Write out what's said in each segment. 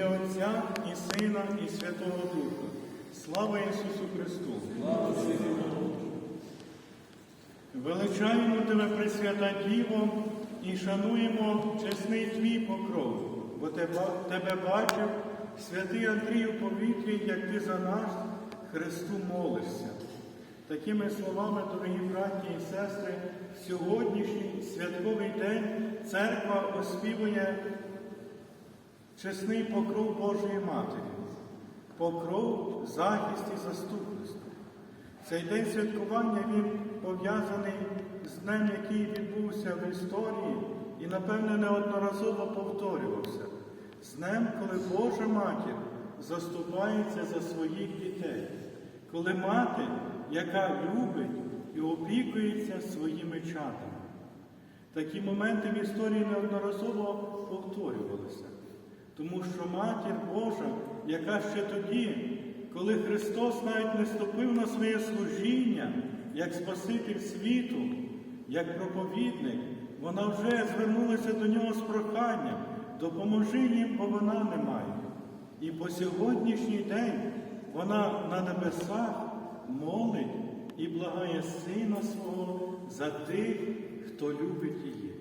ім'я Отця і Сина, і Святого Духа. Слава Ісусу Христу! Величаємо Тебе, Пресвята Діво, і шануємо чесний Твій покров, бо тебе, тебе бачив святий Андрій у повітрі, як ти за нас, Христу, молишся. Такими словами, дорогі браті і сестри, в сьогоднішній святковий день церква оспівує чесний покров Божої Матері, покров, захист і заступництво. Цей день святкування він пов'язаний з днем, який відбувся в історії і, напевне, неодноразово повторювався. З днем, коли Божа матір заступається за своїх дітей, коли мати, яка любить і опікується своїми чадами. Такі моменти в історії неодноразово повторювалися. Тому що матір Божа, яка ще тоді, коли Христос навіть не ступив на своє служіння, як Спаситель світу, як проповідник, вона вже звернулася до нього з проханням, допоможи їм, бо вона не має. І по сьогоднішній день вона на небесах молить і благає Сина свого за тих, хто любить її.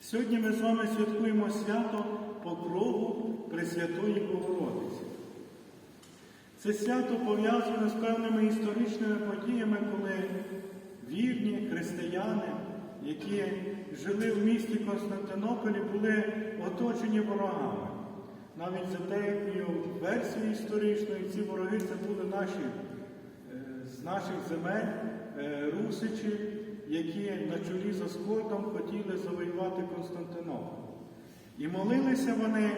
Сьогодні ми з вами святкуємо свято Покрову Пресвятої Богородиці. Це свято пов'язане з певними історичними подіями, коли вірні християни, які жили в місті Константинополі, були оточені ворогами. Навіть за деякою версією історичною ці вороги це були наші е, з наших земель е, русичі, які на чолі з Аскольдом хотіли завоювати Константинополь. І молилися вони,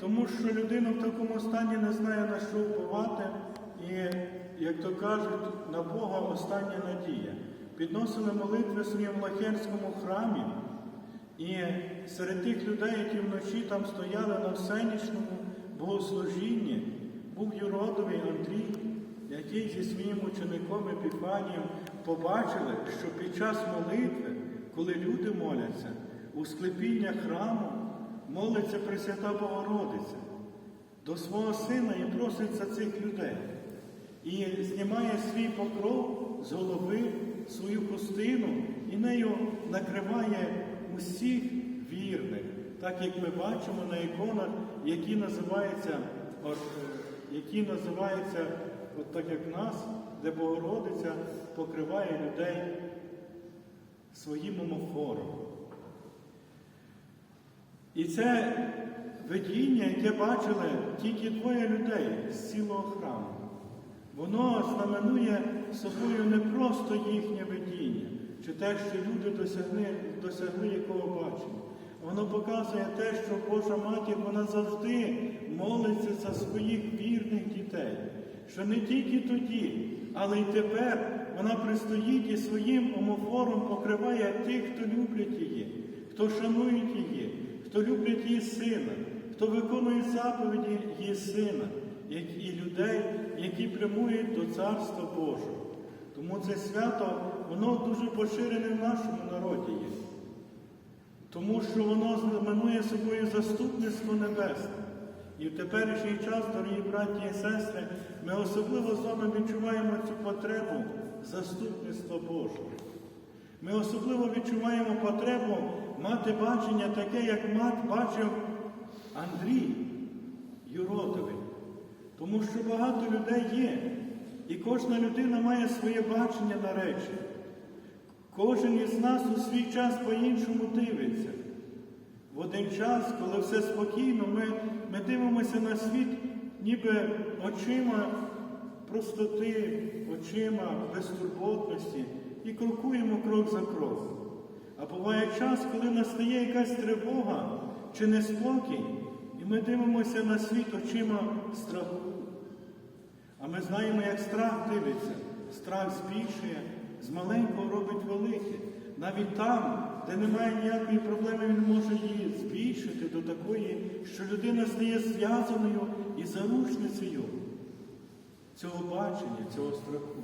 тому що людина в такому стані не знає на що впливати, і, як то кажуть, на Бога остання надія. Підносили молитви в своєму Лахерському храмі, і серед тих людей, які вночі там стояли на всенічному богослужінні, був Юродовий Андрій, який зі своїм учеником Епіфанієм побачили, що під час молитви, коли люди моляться, у склепіння храму молиться Пресвята Богородиця до свого сина і просить за цих людей. І знімає свій покров з голови, свою хустину і нею накриває усіх вірних, так як ми бачимо на іконах, які називаються, от, е, які називаються, от так як нас, де Богородиця покриває людей своїм омофором. І це видіння, яке бачили тільки двоє людей з цілого храму, воно знаменує собою не просто їхнє видіння, чи те, що люди досягли, досягли якого бачення. Воно показує те, що Божа матір вона завжди молиться за своїх вірних дітей, що не тільки тоді, але й тепер вона пристоїть і своїм омофором покриває тих, хто люблять її, хто шанують її, хто люблять її сина, хто виконує заповіді її сина, і людей, які прямують до Царства Божого. Тому це свято, воно дуже поширене в нашому народі є. Тому що воно знаменує собою заступництво небесне. І в теперішній час, дорогі браті і сестри, ми особливо з вами відчуваємо цю потребу заступництва Божого. Ми особливо відчуваємо потребу мати бачення таке, як мат бачив Андрій Юродовий. Тому що багато людей є, і кожна людина має своє бачення на речі. Кожен із нас у свій час по-іншому дивиться. В один час, коли все спокійно, ми, ми дивимося на світ ніби очима простоти, очима безтурботності і крокуємо крок за кроком. А буває час, коли настає якась тривога чи неспокій, і ми дивимося на світ очима страху. А ми знаємо, як страх дивиться. Страх збільшує, з маленького робить велике. Навіть там, де немає ніякої проблеми, він може її збільшити до такої, що людина стає зв'язаною і заручницею цього бачення, цього страху.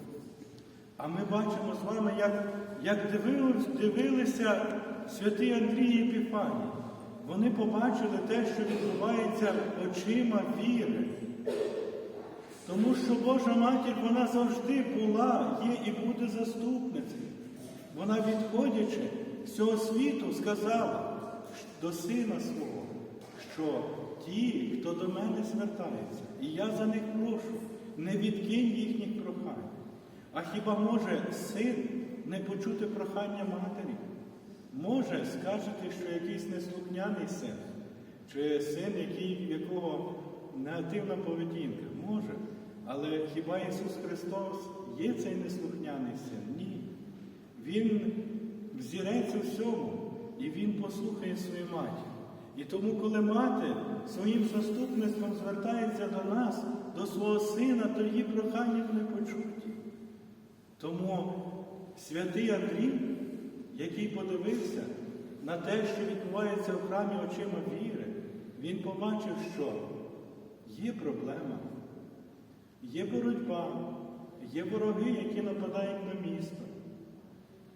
А ми бачимо з вами, як як дивилися, дивилися святий Андрій Епіфаній, вони побачили те, що відбувається очима віри. Тому що Божа матір, вона завжди була, є і буде заступницею. Вона, відходячи з цього світу, сказала до сина свого, що ті, хто до мене звертається, і я за них прошу, не відкинь їхніх прохань. А хіба може син не почути прохання матері? Може, скажете, що якийсь неслухняний син, чи син, який, якого негативна поведінка? Може. Але хіба Ісус Христос є цей неслухняний син? Ні. Він взірець у всьому, і Він послухає свою матір. І тому, коли мати своїм заступництвом звертається до нас, до свого сина, то її прохання не почуті. Тому святий Андрій, який подивився на те, що відбувається в храмі очима віри, він побачив, що є проблема, є боротьба, є вороги, які нападають на місто.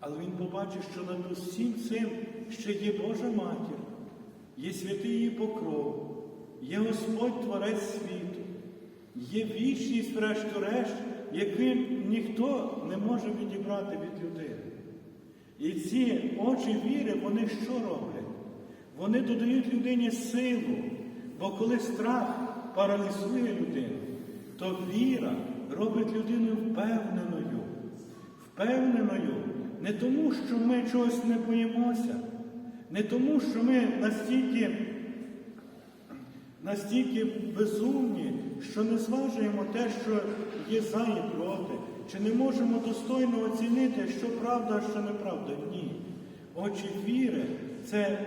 Але він побачив, що над усім цим ще є Божа матір, є святий її покров, є Господь Творець світу, є вічність, врешті-решт, яку ніхто не може відібрати від людини. І ці очі віри, вони що роблять? Вони додають людині силу, бо коли страх паралізує людину, то віра робить людину впевненою, впевненою не тому, що ми чогось не боїмося, не тому, що ми настільки, настільки безумні, що не зважуємо те, що є за і проти, чи не можемо достойно оцінити, що правда, а що неправда. Ні. Очі віри це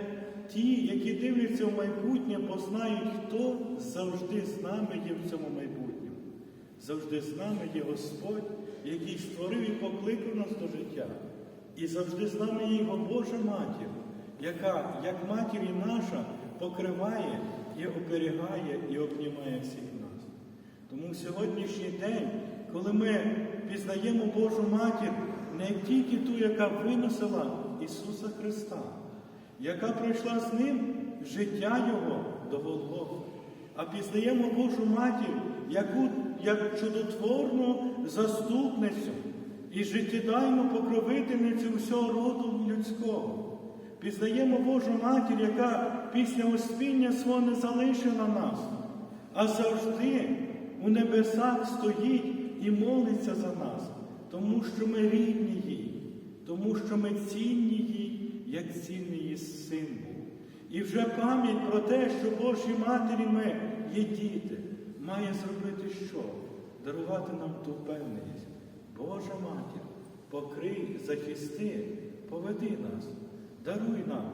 ті, які дивляться в майбутнє, бо знають, хто завжди з нами є в цьому майбутньому. Завжди з нами є Господь, який створив і покликав нас до життя. І завжди з нами є його Божа матір, яка, як матір і наша, покриває і оберігає і обнімає всіх нас. Тому сьогоднішній день, коли ми пізнаємо Божу матір, не тільки ту, яка виносила Ісуса Христа, яка пройшла з Ним життя Його до Голгофи, а пізнаємо Божу матір, яку, як чудотворну заступницю і життєдайну покровительницю всього роду людського. Пізнаємо Божу матір, яка після успіння свого не залишила нас, а завжди у небесах стоїть і молиться за нас, тому що ми рідні їй, тому що ми цінні їй, як цінний її син був. І вже пам'ять про те, що Божій матері ми є діти, має зробити що? Дарувати нам ту певність. Божа матір, покрий, захисти, поведи нас, даруй нам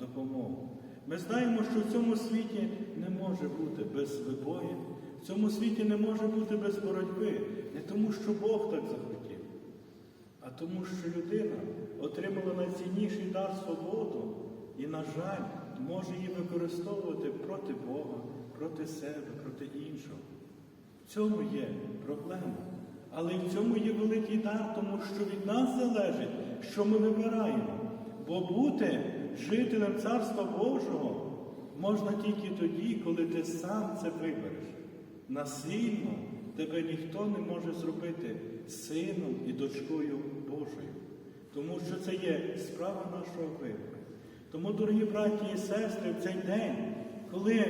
допомогу. Ми знаємо, що в цьому світі не може бути без вибоїв, в цьому світі не може бути без боротьби, не тому, що Бог так захотів, а тому, що людина отримала найцінніший дар свободу і, на жаль, може її використовувати проти Бога, проти себе, проти іншого. В цьому є проблема. Але в цьому є великий дар, тому що від нас залежить, що ми вибираємо. Бо бути жителем Царства Божого можна тільки тоді, коли ти сам це вибереш. Насильно тебе ніхто не може зробити сином і дочкою Божою. Тому що це є справа нашого вибору. Тому, дорогі браті і сестри, в цей день, коли,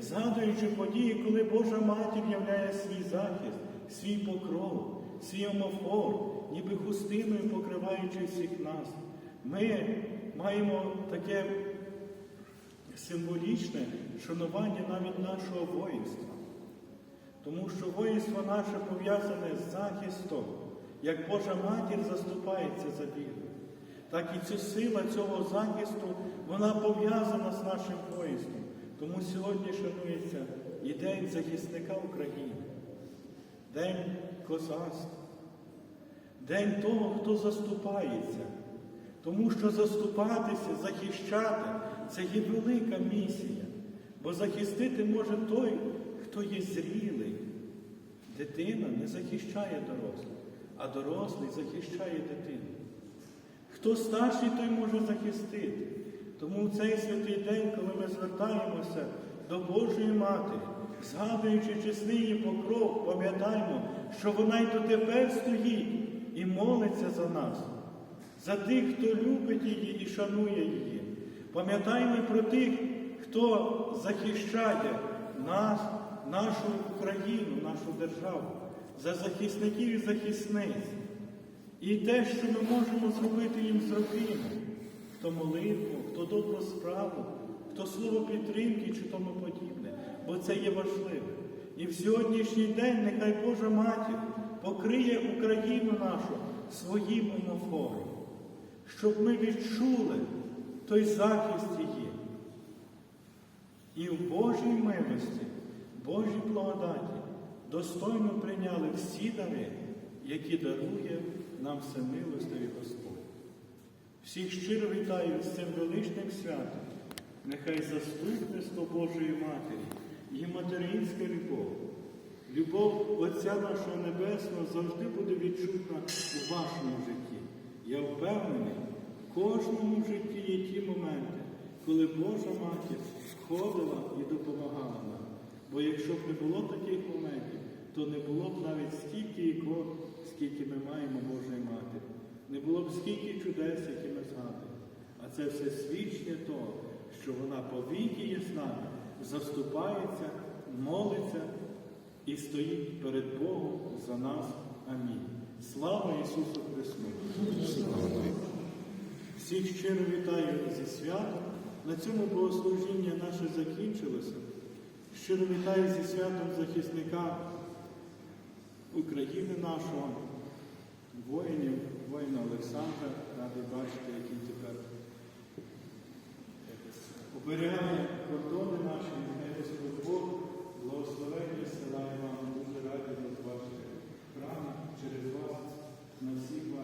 згадуючи події, коли Божа матір являє свій захист, свій покров, свій омофор, ніби хустиною покриваючи всіх нас, ми маємо таке символічне шанування навіть нашого воїнства. Тому що воїнство наше пов'язане з захистом, як Божа матір заступається за віру. Так і ця сила цього захисту, вона пов'язана з нашим воїнством. Тому сьогодні шанується і День захисника України, День козацтва, День того, хто заступається. Тому що заступатися, захищати це є велика місія. Бо захистити може той, хто є зрілий. Дитина не захищає дорослих, а дорослий захищає дитину. Хто старший, той може захистити. Тому в цей святий день, коли ми звертаємося до Божої Матері, згадуючи чесний її покров, пам'ятаємо, що вона й дотепер стоїть і молиться за нас, за тих, хто любить її і шанує її. Пам'ятаємо про тих, хто захищає нас, нашу Україну, нашу державу, за захисників і захисниць. І те, що ми можемо зробити їм зробимо. Хто молитву, хто добру справу, хто слово підтримки чи тому подібне, бо це є важливе. І в сьогоднішній день нехай Божа Матір покриє Україну нашу своїм омофором, щоб ми відчули той захист її. І в Божій милості, Божій благодаті достойно прийняли всі дари, які дарує нам всемилостивий Господь. Всіх щиро вітаю з цим величним святом. Нехай заступництво Божої Матері, її материнська любов, любов Отця нашого Небесного завжди буде відчутна у вашому житті. Я впевнений, в кожному житті є ті моменти, коли Божа Матір входила і допомагала нам. Бо якщо б не було таких моментів, то не було б навіть стільки ікон, скільки ми маємо Божої Матері. Не було б скільки чудес, які ми згадуємо. А це все свідчення того, що вона є з нами, заступається, молиться і стоїть перед Богом за нас. Амінь. Слава Ісусу Христу! Всіх щиро вітаю зі святом. На цьому богослужіння наше закінчилося. Щиро вітаю зі святом захисника України нашого, воїнів, воїна Олександра, радий бачити, які тепер оберігає кордони наші, нехай Бог, благословення села і вам дуже раді вас бачити храм через вас на всіх.